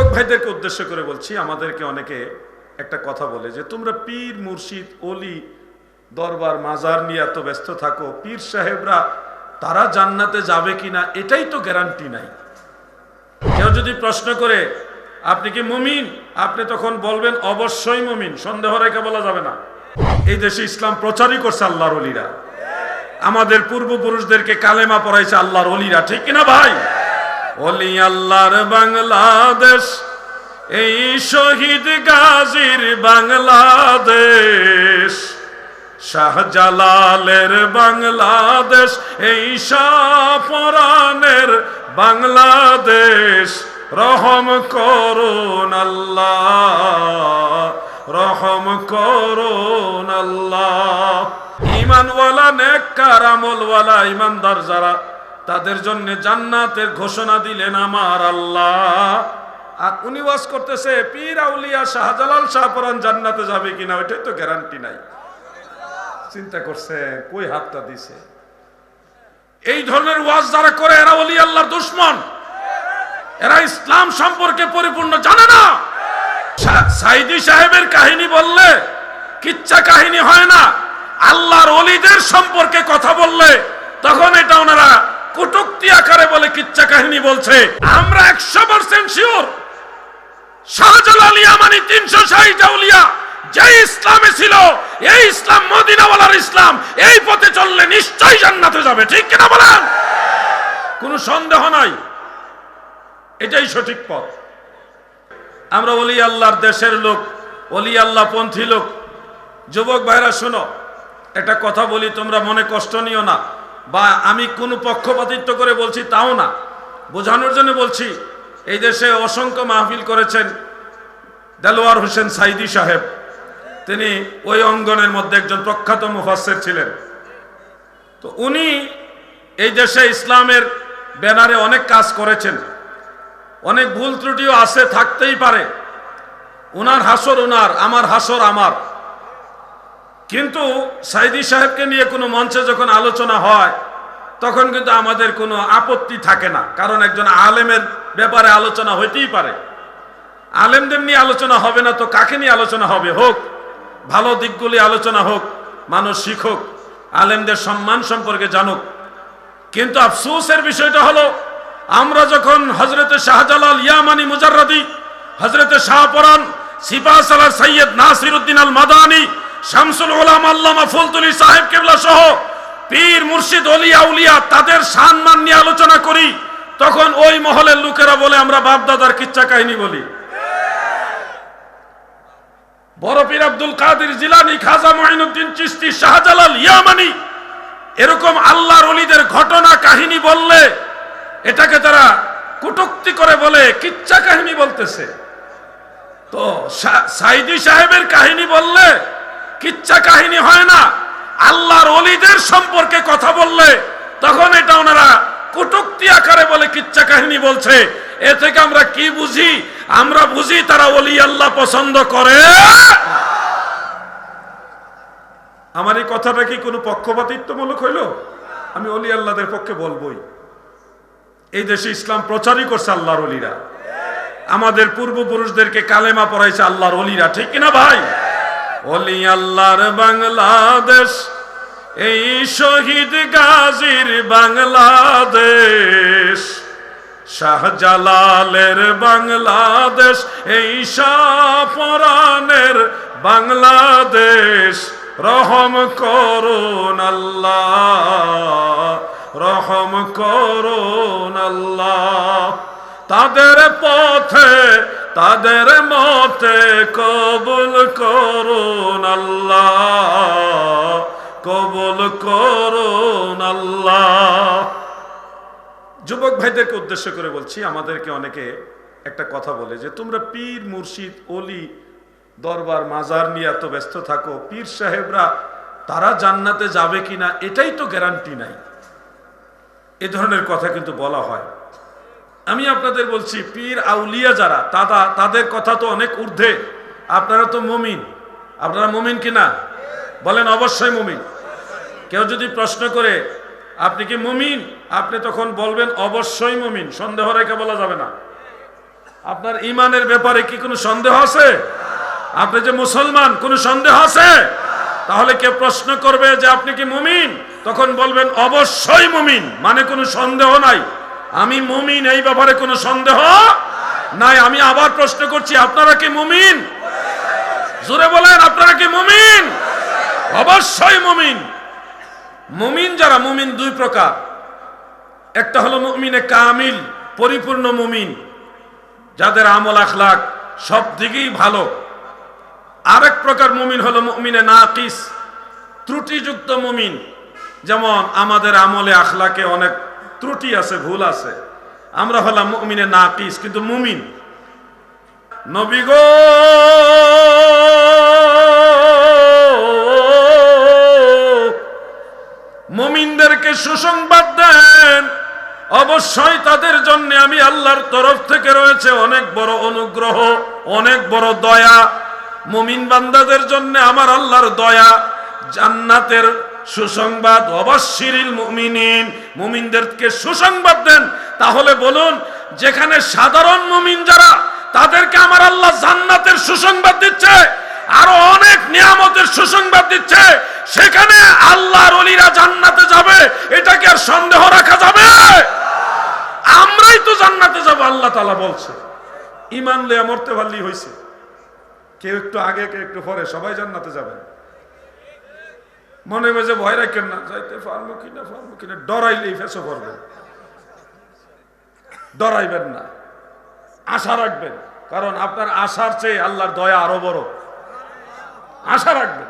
যুবক ভাইদেরকে উদ্দেশ্য করে বলছি, আমাদেরকে অনেকে একটা কথা বলে যে, তোমরা পীর, মুর্শিদ, অলি, দরবার, মাজার নিয়ে এত ব্যস্ত থাকো, পীর সাহেবরা তারা জান্নাতে যাবে কিনা, এটাই তো গ্যারান্টি নাই। কেউ যদি প্রশ্ন করে, আপনি কি মুমিন? আপনি তখন বলবেন, অবশ্যই মুমিন, সন্দেহ রেখে বলা যাবে না। এই দেশে ইসলাম প্রচারই করছে আল্লাহর অলিরা। আমাদের পূর্বপুরুষদেরকে কালেমা পড়াইছে আল্লাহর অলিরা, ঠিক কিনা ভাই? অলি আল্লাহর বাংলাদেশ, এই শহীদ গাজীর বাংলাদেশ। শাহজালালের বাংলাদেশ, এই শাহপরানের বাংলাদেশ। রহম করুন আল্লাহ, রহম করুন আল্লাহ। ইমানওয়ালা নেককার, আমলওয়ালা ইমানদার যারা তাদের জন্য জান্নাতের ঘোষণা দিলেন আমার আল্লাহ। আর উনি ওয়াজ করতেছে, পীর আউলিয়া শাহজালাল শাহপরান জান্নাতে যাবে কিনা, ওইটাই তো গ্যারান্টি নাই। চিন্তা করছে, কই হাতটা দিছে? এই ধরনের ওয়াজ যারা করে, এরা ওলি আল্লাহর দুশ্মন। এরা ইসলাম সম্পর্কে পরিপূর্ণ জানে না। সাইদি সাহেবের কাহিনী বললে কিচ্ছা কাহিনী হয় না। আল্লাহর অলিদের সম্পর্কে কথা বললে, তখন এটা ওনারা কটুক্তি আকারে বলে কিচ্ছা কাহিনী বলছে। আমরা একশো পার্সেন্ট শিওর শাহজালাল ইয়ামানি তিনশো ষাট আউলিয়া যে ইসলামে ছিল, এই ইসলাম মদিনাওয়ালার ইসলাম, এই পথে চললে নিশ্চয়ই জান্নাতে যাবে। ঠিক কিনা বলেন? কোনো সন্দেহ নাই। এটাই সঠিক পথ। আমরা অলি আল্লাহর দেশের লোক অলি আল্লাহ পন্থী লোক। যুবক ভাইরা শোনো, একটা কথা বলি, তোমরা মনে কষ্ট নিও না। বা আমি কোনো পক্ষপাতিত্ব করে বলছি তাও না। বোঝানোর জন্য বলছি, এই দেশে অসংখ্য মাহফিল করেছেন দেলোয়ার হোসেন সাইদি সাহেব। তিনি ওই অঙ্গনের মধ্যে একজন প্রখ্যাত মুফাসের ছিলেন। তো উনি এই দেশে ইসলামের ব্যানারে অনেক কাজ করেছেন। অনেক ভুল ত্রুটিও আছে, থাকতেই পারে। উনার হাসর উনার, আমার হাসর আমার। কিন্তু সাইদি সাহেবকে নিয়ে কোনো মঞ্চে যখন আলোচনা হয়, তখন কিন্তু আমাদের কোনো আপত্তি থাকে না। কারণ একজন আলেমের ব্যাপারে আলোচনা হইতেই পারে। আলেমদের নিয়ে আলোচনা হবে না তো কাকে নিয়ে আলোচনা হবে? হোক, ভালো দিকগুলি আলোচনা হোক, মানুষ শিখুক, আলেমদের সম্মান সম্পর্কে জানুক। কিন্তু আফসোসের বিষয়টা হলো, আমরা যখন হজরতে শাহজালাল ইয়ামানি মুজাররাদি হজরতে শাহপরান সিপা সালার সৈয়দ নাসির উদ্দিন আল মাদানি শামসুল ওলাম আল্লামা ফুলতুলি সাহেব কেবলা সহ পীর মুর্শিদ অলি আউলিয়া তাদের সম্মান নিয়ে আলোচনা করি। তখন ওই মহলের লোকেরা বলে, আমরা বাপদাদার কিচ্ছা কাহিনী বলি। বড় পীর আব্দুল কাদের জিলানি খাজা চিস্তি শাহজালাল ইয়ামানি এরকম আল্লাহর অলিদের ঘটনা কাহিনী বললে, এটাকে তারা কুটুক্তি করে বলে, কিচ্ছা কাহিনী বলতেছে। তো সাইদি সাহেবের কাহিনী বললে কিচ্ছা কাহিনী হয় না। আল্লাহর অলিদের সম্পর্কে কথা বললে তখন এটা ওনারা কুটুক্তি আকারে বলে কিচ্ছা কাহিনী বলছে। এ থেকে আমরা কি বুঝি? আমরা বুঝি তারা অলি আল্লাহ পছন্দ করে। আমার এই কথাটা কি কোনো পক্ষপাতিত্বমূলক হইল? আমি অলি আল্লাহদের পক্ষে বলবই। এই দেশে ইসলাম প্রচারই করছে আল্লাহর অলিরা আমাদের পূর্বপুরুষদেরকে কালেমা পড়াইছে আল্লাহর অলিরা ঠিক কিনা ভাই? অলি আল্লাহর বাংলাদেশ, এই শহীদ গাজীর বাংলাদেশ। শাহজালালের বাংলাদেশ, এই শাহপরানের বাংলাদেশ। রহম করুন আল্লাহ, রহম করুন আল্লাহ। তাদের পথে তাদের মতে কবুল করুন আল্লাহ, কবুল করুন আল্লাহ। যুবক ভাইদেরকে উদ্দেশ্য করে বলছি, আমাদেরকে অনেকে একটা কথা বলে যে, তোমরা পীর, মুর্শিদ, অলি, দরবার, মাজার নিয়ে এত ব্যস্ত থাকো, পীর সাহেবরা তারা জান্নাতে যাবে কিনা, এটাই তো গ্যারান্টি নাই। এ ধরনের কথা কিন্তু বলা হয়। আমি আপনাদের বলছি, পীর আউলিয়া যারা তারা তাদের কথা তো অনেক ঊর্ধ্বে। আপনারা তো মুমিন। আপনারা মুমিন কিনা বলেন, অবশ্যই মুমিন। কেউ যদি প্রশ্ন করে, আপনি কি মুমিন? আপনি তখন বলবেন, অবশ্যই মুমিন। সন্দেহ রেখে বলা যাবে না। আপনার ইমানের ব্যাপারে কি কোনো সন্দেহ আছে? আপনি যে মুসলমান, কোনো সন্দেহ আছে? তাহলে কে প্রশ্ন করবে যে আপনি কি মুমিন? তখন বলবেন, অবশ্যই মুমিন। মানে কোনো সন্দেহ নাই। আমি মুমিন, এই ব্যাপারে কোনো সন্দেহ? নাই, আমি আবার প্রশ্ন করছি, আপনারা কি মুমিন? জোরে বলেন, আপনারা কি মুমিন? অবশ্যই মুমিন। মুমিন যারা, মুমিন দুই প্রকার। একটা হলো মুমিনে কামিল, পরিপূর্ণ মুমিন, যাদের আমল আখলাক সব দিকেই ভালো। আরেক প্রকার মুমিন হলো মুমিনে নাকিস, ত্রুটিযুক্ত মুমিন। যেমন আমাদের আমলে আখলাকে অনেক ত্রুটি আছে, ভুল আছে। আমরা হলাম মুমিনে নাকিস কিন্তু মুমিন। নবী গো! মুমিনদেরকে সুসংবাদ দেন। অবশ্যই তাদের জন্য আমি আল্লাহর তরফ থেকে রয়েছে অনেক বড় অনুগ্রহ, অনেক বড় দয়া। মুমিন বান্দাদের জন্য আমার আল্লাহর দয়া। জান্নাতের সুসংবাদ অবশ্যিরিল মুমিনিন, মুমিনদেরকে সুসংবাদ দেন। তাহলে বলুন, যেখানে সাধারণ মুমিন যারা, তাদেরকে আমার আল্লাহ জান্নাতের সুসংবাদ দিচ্ছে, আরও অনেক নিয়ামতের সুসংবাদ দিচ্ছে। সেখানে আল্লাহর অলিরা জান্নাতে যাবে, এটাকে আর সন্দেহ রাখা যাবে আমরাই তো জান্নাতে যাব, আল্লাহ তালা বলছে। ইমান লিয়া মরতে পারলি হয়েছে কেউ একটু আগে, কেউ একটু পরে, সবাই জান্নাতে যাবে মনে মাঝে ভয় রাখেন না, যাইতে পারব কিনা পারব কিনা ডরাইলেই ফেসে পড়বে ডরাইবেন না, আশা রাখবেন, কারণ আপনার আশার চেয়ে আল্লাহর দয়া আরও বড়। আশা রাখবেন,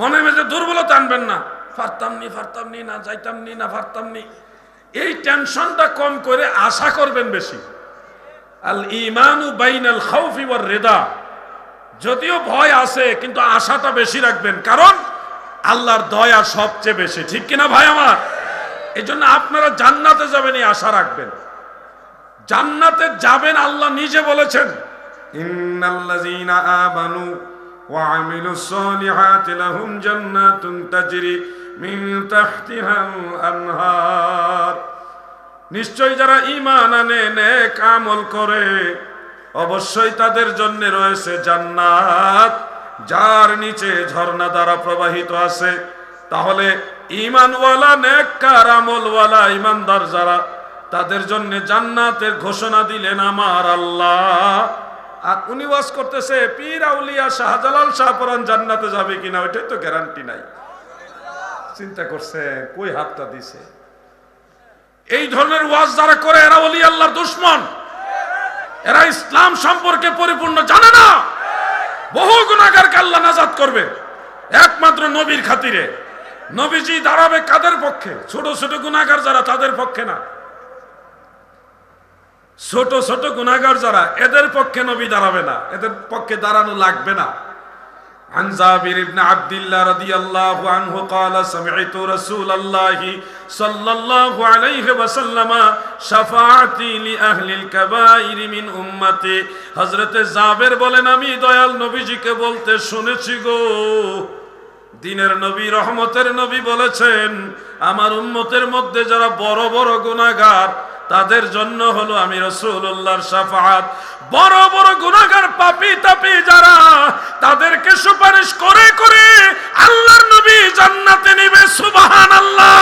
মনে মেজে দুর্বলতা আনবেন না পারতাম নি পারতাম নি, না যাইতাম নি, না পারতাম নি। এই টেনশনটা কম করে আশা করবেন বেশি। আল ইমানু বাইনাল খাউফি ওয়ার রেদা। যদিও ভয় আছে, কিন্তু আশাটা বেশি রাখবেন, কারণ আল্লাহর দয়া সবচেয়ে বেশি। ঠিক কিনা ভাই আমার? এই জন্য আপনারা জান্নাতে যাবেন এই আশা রাখবেন। জান্নাতে যাবেন আল্লাহ নিজে বলেছেন। ওয়া নিশ্চয় যারা ঈমান আনে, নেক আমল করে, অবশ্যই তাদের জন্য রয়েছে জান্নাত। যার নিচে ঝর্ণা দ্বারা প্রবাহিত আছে, তাহলে ইমানওয়ালা নেককার, আমলওয়ালা ইমানদার যারা, তাদের জন্য জান্নাতের ঘোষণা দিলেন আমার আল্লাহ। আর উনি ওয়াজ করতেছে, পীর আউলিয়া শাহজালাল শাহপরান জান্নাতে যাবে কিনা, ওইটাই তো গ্যারান্টি নাই। চিন্তা করছে, কই হাতটা দিছে? এই ধরনের ওয়াজ যারা করে, এরা ওলি আল্লাহর দুশ্মন। এরা ইসলাম সম্পর্কে পরিপূর্ণ জানে না। বহু গুণাগারকে আল্লাহ নাজাদ করবে? একমাত্র নবীর খাতিরে। নবীজি দাঁড়াবে কাদের পক্ষে? ছোট ছোট গুণাগার যারা, তাদের পক্ষে না। ছোট ছোট গুণাগার যারা, এদের পক্ষে নবী দাঁড়াবে না। এদের পক্ষে দাঁড়ানো লাগবে না। عن جابر بن عبد الله رضي الله عنه قال سمعت رسول الله صلى الله عليه وسلم شفاعتي لأهل الكبائر من أمتي হযরতে জাবের বলেন আমি দয়াল নবীজিকে বলতে শুনেছি গো দিনের নবী রহমতের নবী বলেছেন আমার উম্মতের মধ্যে যারা বড় বড় গুনাহগার তাদের জন্য হলো আমি রসুল্লাহর সাফাত বড় বড় গুনাহগার পাপি তাপি যারা, তাদেরকে সুপারিশ করে করে আল্লাহর নবী জান্নাতে নিবে সুবহান আল্লাহ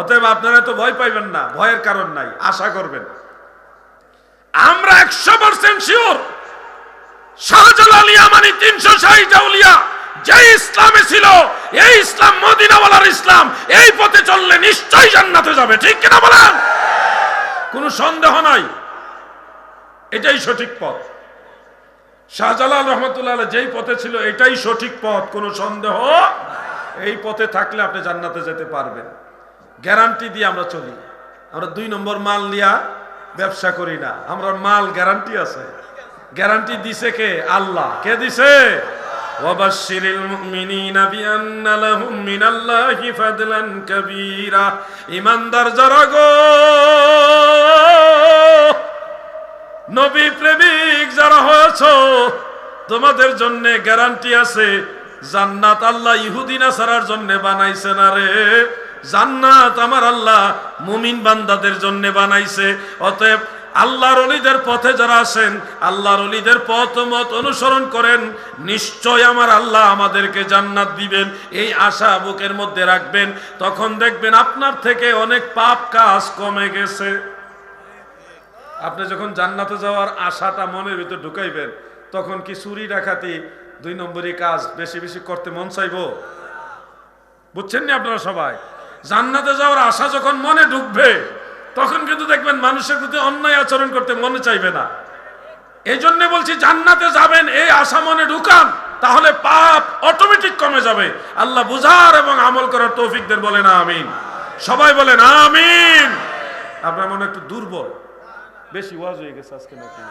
অতএব আপনারা তো ভয় পাইবেন না, ভয়ের কারণ নাই, আশা করবেন। আমরা একশো পার্সেন্ট শিওর শাহজালাল ইয়ামানি তিনশো ষাট আউলিয়া যে ইসলামে ছিল, এই ইসলাম মদিনাওয়ালার ইসলাম, এই পথে চললে নিশ্চয়ই জান্নাতে যাবে, ঠিক কিনা বলেন? কোনো সন্দেহ নাই। এটাই সঠিক পথ। শাহজালাল রহমতুল্লাহ যেই পথে ছিল, এটাই সঠিক পথ, কোনো সন্দেহ এই পথে থাকলে আপনি জান্নাতে যেতে পারবেন। গ্যারান্টি দিয়ে আমরা চলি। আমরা দুই নম্বর মাল নিয়া ব্যবসা করি না। আমরা মাল গ্যারান্টি আছে। গ্যারান্টি দিছে কে? আল্লাহ। কে দিছে? وبشر المؤمنين بأن لهم من الله فضلا كبيرا ইমানদার যারা গো নবী প্রেমিক যারা হয়েছ তোমাদের জন্য গ্যারান্টি আছে জান্নাত আল্লাহ ইহুদি নাসারার জন্য বানাইছে না রে জান্নাত আমার আল্লাহ মুমিন বান্দাদের জন্য বানাইছে অতএব আল্লাহর অলিদের পথে যারা আছেন আল্লাহর অলিদের পথ মত অনুসরণ করেন, নিশ্চয় আমার আল্লাহ আমাদেরকে জান্নাত দিবেন, এই আশা বুকের মধ্যে রাখবেন। তখন দেখবেন আপনার থেকে অনেক পাপ কাজ কমে গেছে। আপনি যখন জান্নাতে যাওয়ার আশাটা মনের ভিতর ঢুকাইবেন, তখন কি চুরি ডাকাতি দুই নম্বরই কাজ বেশি বেশি করতে মন চাইব? বুঝছেন নি আপনারা সবাই? জান্নাতে যাওয়ার আশা যখন মনে ঢুকবে তখন কিন্তু দেখবেন মানুষের প্রতি অন্যায় আচরণ করতে মনে চাইবে না। এই জন্য বলছি, জান্নাতে যাবেন, এই আশা মনে ঢুকান, তাহলে পাপ অটোমেটিক কমে যাবে। আল্লাহ বুঝার এবং আমল করার তৌফিকদের বলেন আমিন। সবাই বলেন আমিন। আপনার মনে একটু দুর্বল? বেশি ওয়াজ হয়ে গেছে আজকে নাকি?